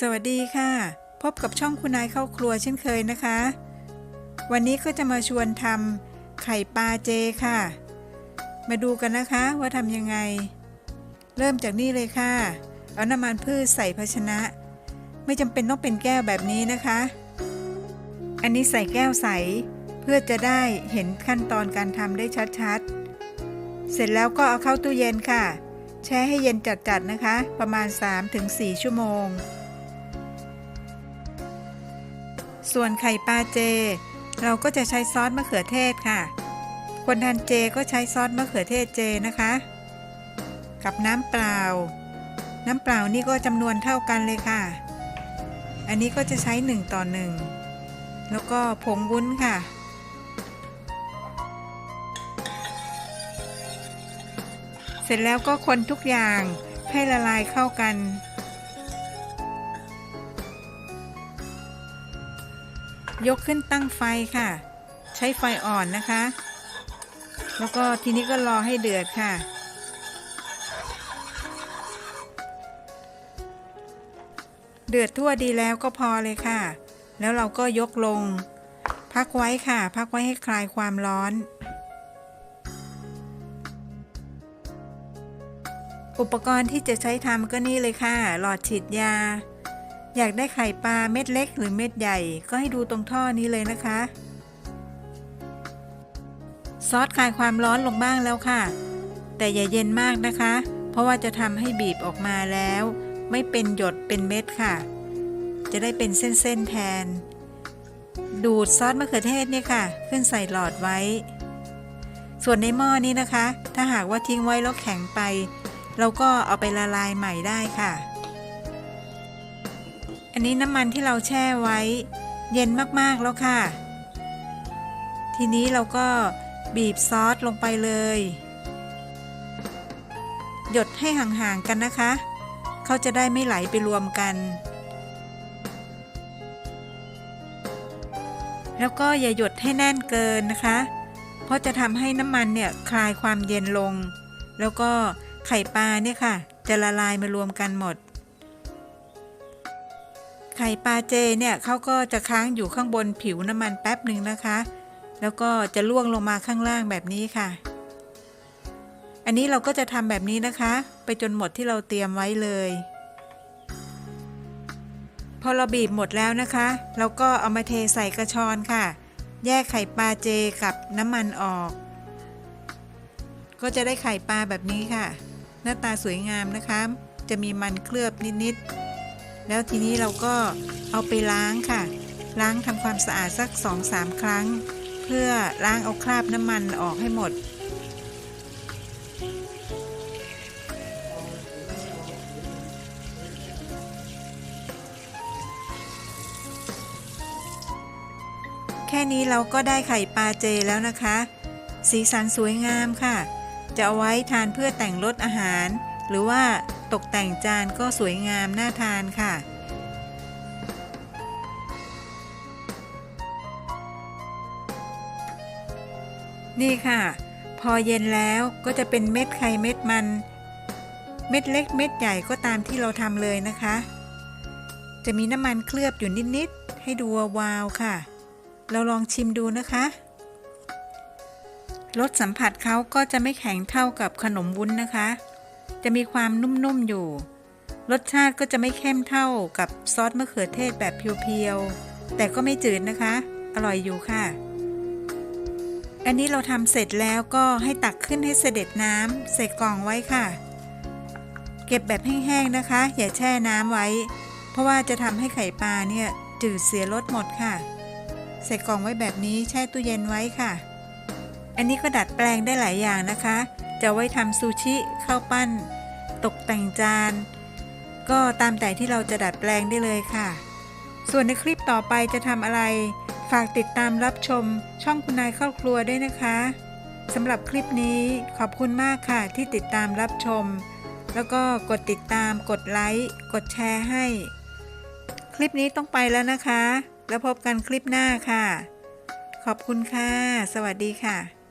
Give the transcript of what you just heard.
สวัสดีค่ะ พบกับช่องคุณนายเข้าครัวเช่นเคยนะคะ วันนี้ก็จะมาชวนทำไข่ปลาเจค่ะ มาดูกันนะคะว่าทำยังไง เริ่มจากนี่เลยค่ะ เอาน้ำมันพืชใส่ภาชนะ ไม่จำเป็นต้องเป็นแก้วแบบนี้นะคะ อันนี้ใส่แก้วใสเพื่อจะได้เห็นขั้นตอนการทำได้ชัดๆ เสร็จแล้วก็เอาเข้าตู้เย็นค่ะ แช่ให้เย็นจัดๆนะคะ ประมาณ 3-4 ชั่วโมง ส่วนไข่ปลาเจ เราก็จะใช้ซอสมะเขือเทศค่ะ คนทานเจก็ใช้ซอสมะเขือเทศเจนะคะ กับน้ำเปล่า น้ำเปล่านี่ก็จำนวนเท่ากันเลยค่ะ อันนี้ก็จะใช้ 1 ต่อ 1 แล้วก็ผงวุ้นค่ะเสร็จแล้วก็คนทุกอย่างให้ละลายเข้ากัน ยกขึ้นตั้งไฟค่ะ ใช้ไฟอ่อนนะคะ แล้วก็ทีนี้ก็รอให้เดือดค่ะ เดือดทั่วดีแล้วก็พอเลยค่ะ แล้วเราก็ยกลง พักไว้ค่ะ พักไว้ให้คลายความร้อน อุปกรณ์ที่จะใช้ทำก็นี่เลยค่ะ หลอดฉีดยา อยากได้ไข่ปลาเม็ดเล็กหรือเม็ดใหญ่ก็ให้ดูตรงท่อนี้เลยนะคะ ซอสคลายความร้อนลงบ้างแล้วค่ะ แต่อย่าเย็นมากนะคะ เพราะว่าจะทำให้บีบออกมาแล้ว ไม่เป็นหยดเป็นเม็ดค่ะ จะได้เป็นเส้นๆแทน ดูดซอสมะเขือเทศเนี่ยค่ะ ขึ้นใส่หลอดไว้ ส่วนในหม้อนี้นะคะ ถ้าหากว่าทิ้งไว้แล้วแข็งไป เราก็เอาไปละลายใหม่ได้ค่ะ อันนี้น้ำมันที่เราแช่ไว้ เย็นมากๆแล้วค่ะ ทีนี้เราก็บีบซอสลงไปเลย หยดให้ห่างๆกันนะคะ เขาจะได้ไม่ไหลไปรวมกัน แล้วก็อย่าหยดให้แน่นเกินนะคะ เพราะจะทำให้น้ำมันเนี่ยคลายความเย็นลง แล้วก็ไข่ปลาเนี่ยค่ะ จะละลายมารวมกันหมด ไข่ปลาเจเนี่ยเขาก็จะค้างอยู่ข้างบนผิวน้ำมันแป๊บหนึ่งนะคะ แล้วก็จะล่วงลงมาข้างล่างแบบนี้ค่ะ อันนี้เราก็จะทำแบบนี้นะคะ ไปจนหมดที่เราเตรียมไว้เลย พอเราบีบหมดแล้วนะคะ เราก็เอามาเทใส่กระชอนค่ะ แยกไข่ปลาเจกับน้ำมันออก ก็จะได้ไข่ปลาแบบนี้ค่ะ หน้าตาสวยงามนะคะ จะมีมันเคลือบนิดๆ แล้วทีนี้เราก็เอาไปล้างค่ะ ล้างทำความสะอาดสัก2-3ครั้ง เพื่อล้างเอาคราบน้ำมันออกให้หมด แค่นี้เราก็ได้ไข่ปลาเจแล้วนะคะ สีสันสวยงามค่ะ จะเอาไว้ทานเพื่อแต่งรสอาหาร หรือว่า ตกแต่งจานก็สวยงามน่าทานค่ะ นี่ค่ะ พอเย็นแล้วก็จะเป็นเม็ดไข่เม็ดมัน เม็ดเล็กเม็ดใหญ่ก็ตามที่เราทำเลยนะคะ จะมีน้ำมันเคลือบอยู่นิดๆ ให้ดูวาวค่ะ เราลองชิมดูนะคะรสสัมผัสเขาก็จะไม่แข็งเท่ากับขนมวุ้นนะคะ จะมีความนุ่มๆอยู่ รสชาติก็จะไม่เข้มเท่ากับซอสมะเขือเทศแบบเพียวๆ แต่ก็ไม่จืดนะคะ อร่อยอยู่ค่ะ อันนี้เราทำเสร็จแล้วก็ให้ตักขึ้นให้เสด็จน้ำใส่กล่องไว้ค่ะ เก็บแบบแห้งๆนะคะ อย่าแช่น้ำไว้ เพราะว่าจะทำให้ไข่ปลาเนี่ยจืดเสียรสหมดค่ะใส่กล่องไว้แบบนี้แช่ตู้เย็นไว้ค่ะ อันนี้ก็ดัดแปลงได้หลายอย่างนะคะ จะไว้ทำซูชิข้าวปั้น ตกแต่งจาน ก็ตามแต่ที่เราจะดัดแปลงได้เลยค่ะ ส่วนในคลิปต่อไปจะทำอะไร ฝากติดตามรับชมช่องคุณนายเข้าครัวด้วยนะคะสำหรับคลิปนี้ขอบคุณมากค่ะที่ติดตามรับชม แล้วก็กดติดตามกดไลค์กดแชร์ให้ คลิปนี้ต้องไปแล้วนะคะ แล้วพบกันคลิปหน้าค่ะ ขอบคุณค่ะ สวัสดีค่ะ